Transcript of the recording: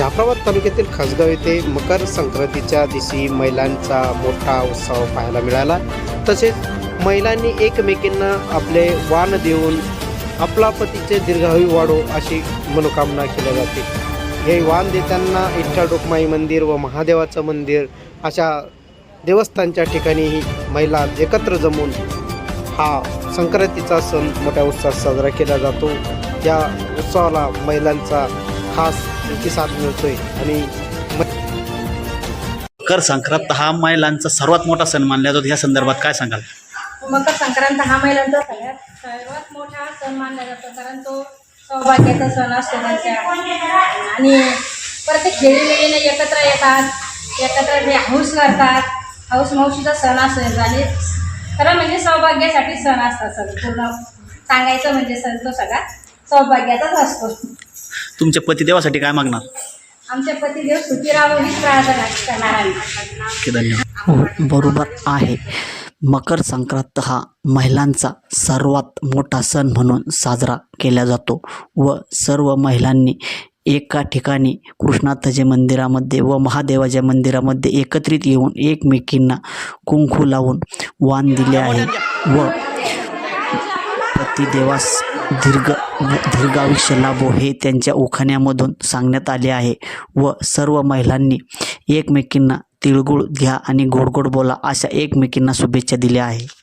जाफराबाद तालुक्यातील खासगाव येथे मकर संक्रांतीच्या दिवशी महिलांचा मोठा उत्सव पाहायला मिळाला. तसेच महिलांनी एकमेकींना आपले वाण देऊन आपला पतीचे दीर्घायू वाढो अशी मनोकामना केल्या जाते. हे वाण देताना इच्छा डोकमाई मंदिर व महादेवाचं मंदिर अशा देवस्थानच्या ठिकाणीही महिला एकत्र जमून हा संक्रांतीचा सण मोठ्या उत्साहात साजरा केला जातो. या उत्सवाला महिलांचा खास प्रतिसाद मिळतोय. आणि मकर संक्रांत हा महिलांचा सर्वात मोठा सण मानला जातो. या संदर्भात काय सांगाल? मकर संक्रांत हा महिलांचा सगळ्यात सर्वात मोठा सण मानला जातो. कारण तो सौभाग्याचा सण असतो त्यांच्या. आणि प्रत्येक खेळीमेळीने एकत्र येतात. एकत्र ते हौस करतात. हौस मौशीचा सण असतो आणि खरं म्हणजे सौभाग्यासाठी सण असतात सगळे पूर्ण सांगायचं म्हणजे सण तो सगळा. सौभाग्याचाच असतो. तुमच्या पतिदेवासाठी काय मागणार? आमच्या पतिदेव सुखी राहावं हीच प्रार्थना करणार आम्ही की धन्यवाद. हो बरोबर आहे. मकर संक्रांत हा महिलांचा सर्वात मोठा सण म्हणून साजरा केला जातो व सर्व महिलांनी एका ठिकाणी कृष्णाथाच्या मंदिरामध्ये व महादेवाच्या मंदिरामध्ये एकत्रित येऊन एकमेकींना कुंकू लावून वाण दिले आहे व देवास दीर्घ दीर्घायुष्य लाभो हे त्यांच्या उखाण्यामधून सांगण्यात आले आहे. व सर्व महिलांनी एकमेकींना तिळगुळ घ्या आणि गोड गोड बोला अशा एकमेकींना शुभेच्छा दिल्या आहे